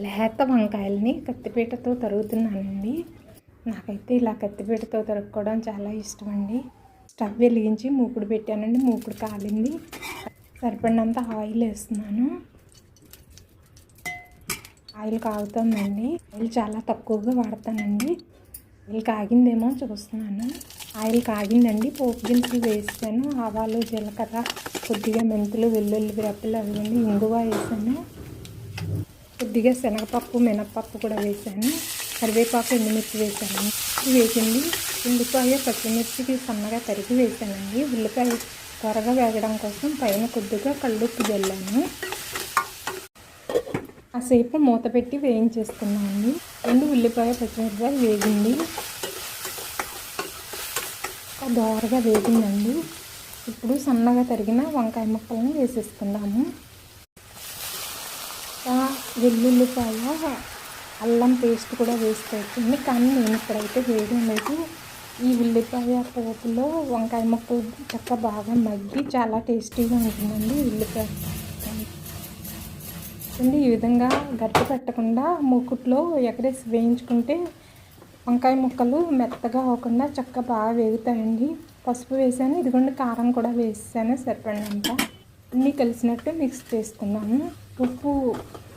లేత వంకాయల్ని కత్తిపీటతో తరుగుతున్నానండి. నాకైతే ఇలా కత్తిపీటతో తరుక్కోవడం చాలా ఇష్టం అండి స్టవ్ వెలిగించి మూకుడు పెట్టానండి. మూకుడు కాలింది. సరిపడినంత ఆయిల్ వేస్తున్నాను. ఆయిల్ కాగుతుందండి. ఆయిల్ చాలా తక్కువగా వాడతానండి. ఆయిల్ కాగిందేమో చూస్తున్నాను. ఆయిల్ కాగిందండి. పోపు దినుసులు వేసాను. ఆవాలు జీలకర్ర కొద్దిగా మెంతులు వెల్లుల్లి రెప్పలు అవి ఇంగువ వేసాను. కొద్దిగా శనగపప్పు మినప్పప్పు కూడా వేసాను. కరివేపాకు ఎండుమిర్చి వేసాను. వేసింది. ఉల్లిపాయ పచ్చిమిర్చికి సన్నగా తరిగి వేసానండి. ఉల్లిపాయ త్వరగా వేగడం కోసం పైన కొద్దిగా కళ్ళుప్పు జల్లాను. కాసేపు మూత పెట్టి వేయించేసుకున్నామండి రెండు ఉల్లిపాయ పచ్చిమిరపకాయ వేగింది. దోరగా వేగిందండి. ఇప్పుడు సన్నగా తరిగిన వంకాయ ముక్కలను వేసేసుకుందాము. వెల్లుల్లిపాయ అల్లం పేస్ట్ కూడా వేసుకోవచ్చండి. కానీ నేను ఇక్కడైతే వేయడం లేదు. ఈ ఉల్లిపాయ పోపులో వంకాయ ముక్కలు చక్క బాగా మగ్గి చాలా టేస్టీగా ఉంటుందండి ఉల్లిపాయ అండి. ఈ విధంగా గట్టి పెట్టకుండా మూకుట్లో ఎగరేసి వేయించుకుంటే వంకాయ ముక్కలు మెత్తగా అవ్వకుండా చక్క బాగా వేగుతాయండి. పసుపు వేసాను ఇదిగోండి కారం కూడా వేసాను సరిపడినంత. అన్నీ కలిసినట్టు మిక్స్ చేసుకున్నాను. ఉప్పు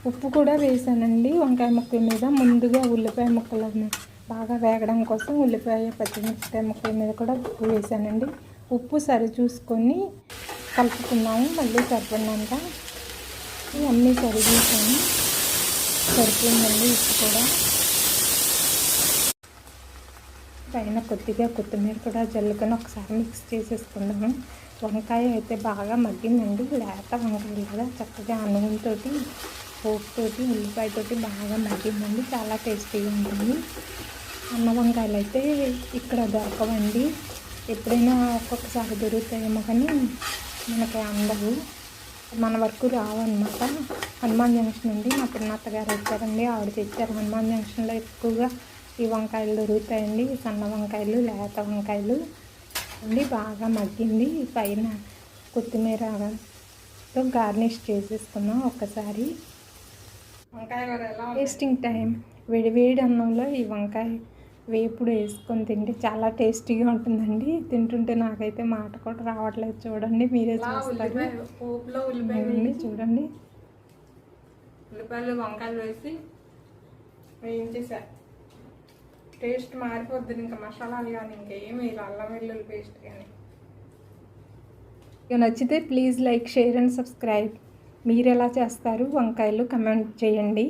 ఉప్పు కూడా వేసానండి. వంకాయ ముక్కల మీద ముందుగా ఉల్లిపాయ ముక్కలను బాగా వేగడం కోసం ఉల్లిపాయ పచ్చిమిరపకాయ ముక్కల మీద కూడా ఉప్పు వేసానండి. ఉప్పు సరి చూసుకొని కలుపుకున్నాము. మళ్ళీ సరిపడినంత అన్నీ సరి చూసాము సరిపోయిందండి ఉప్పు కూడా. పైన కొద్దిగా కొత్తిమీర కూడా జల్లుకొని ఒకసారి మిక్స్ చేసేసుకుందాము. వంకాయ అయితే బాగా మగ్గిందండి. లేత వంకాయలు కూడా చక్కగా అన్నంతో పోపుతోటి ఉల్లిపాయతోటి బాగా మగ్గిందండి. చాలా టేస్టీగా ఉంటుంది. అన్న వంకాయలు అయితే ఇక్కడ దొరకవండి. ఎప్పుడైనా ఒక్కొక్కసారి దొరుకుతాయేమో కానీ మనకి అందవు. మన వరకు రావన్నమాట. హనుమాన్ జంక్షన్ అండి మా పిన్నత్తగారు వచ్చారండి. ఆవిడ తెచ్చారు హనుమాన్ జంక్షన్లో ఎక్కువగా ఈ వంకాయలు దొరుకుతాయండి. సన్న వంకాయలు లేత వంకాయలు. అండి బాగా మగ్గింది. పైన కొత్తిమీరతో గార్నిష్ చేసేసుకున్నాం ఒక్కసారి. వంకాయ టేస్టింగ్ టైం వేడి వేడి అన్నంలో ఈ వంకాయ వేపుడు వేసుకొని తింటే చాలా టేస్టీగా ఉంటుందండి. తింటుంటే నాకైతే మాట కూడా రావట్లేదు. చూడండి మీరే చూస్తారు. పోపులో ఉల్లిపాయ చూడండి. ఉల్లిపాయలు వంకాయలు వేసి వేయించేసా. టేస్ట్ మారిపోద్ది ఇంకా మసాలాలు కానీ ఇంకేం వేయాలి అల్లం వెల్లుల్లి పేస్ట్ కానీ. ఇక నచ్చితే please like share and subscribe. మీరు ఎలా చేస్తారు? వంకాయలు కమెంట్ చేయండి.